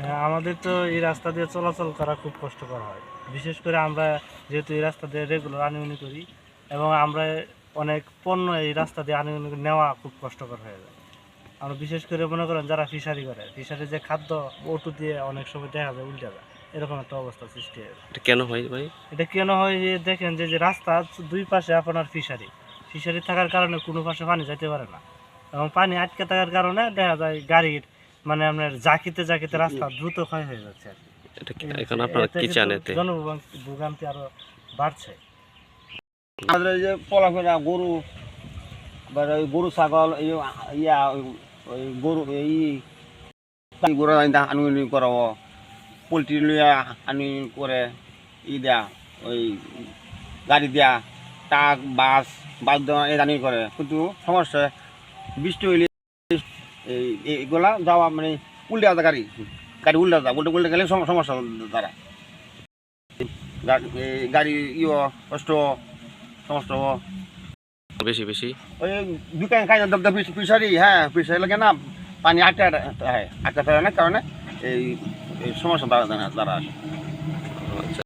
হ্যাঁ আমাদের তো এই রাস্তা দিয়ে চলাচল করা খুব কষ্টকর হয়। বিশেষ করে আমরা যেহেতু এই রাস্তা দিয়ে রেগুলার আনুমানি করি এবং আমরা অনেক পণ্য এই রাস্তা দিয়ে আনুমানি নেওয়া খুব কষ্টকর হয়ে যায়। আমরা বিশেষ করে মনে করেন যারা ফিশারি করে ফিশারি যে খাদ্য ওটু দিয়ে অনেক সময় দেখা যায় উল্টে যায় এরকম একটা অবস্থা সৃষ্টি হয়ে এটা কেন হয় ভাই? এটা কেন হয় যে দেখেন যে যে রাস্তা দুই পাশে আপনার ফিশারি ফিশারি থাকার কারণে কোনো পাশে পানি যেতে পারে না। এবং পানি আটকে থাকার কারণে দেখা যায় গাড়ির মানে আপনার জাকিতে জাকিতে রাস্তা দ্রুত ক্ষয় হয়ে যাচ্ছে আর কি। এটা কি- এখন আপনারা কি চান এতে জনভোগান্তি আরও বাড়ছে। আমাদের এই যে পলাফেরা গরু বা ওই গরু ছাগল ইয়া ওই- গরু এই গরু আনুনি করাবো। পোলট্রি লইয়া আনুনি করে ই দেয়া ওই গাড়ি দেয়া ট্রাক বাস বাস দেওয়া এই আনুনি করে। কিন্তু সমস্যা বৃষ্টি হইলে এইগুলা যাওয়া মানে উল্টে আসা গাড়ি। গাড়ি উল্টে আসা উল্টে উল্টে গেলে সম- সমস্যা তারা। গাড়ি ইয়ে কষ্ট সমস্যা হব। বেশি বেশি? ওই দোকান খাই না পিসারি হ্যাঁ পিসারি লাগে না পানি আটটা হ্যাঁ আটটা থাকে না কারণে এই সমস্যা দ্বারা আসে। আচ্ছা।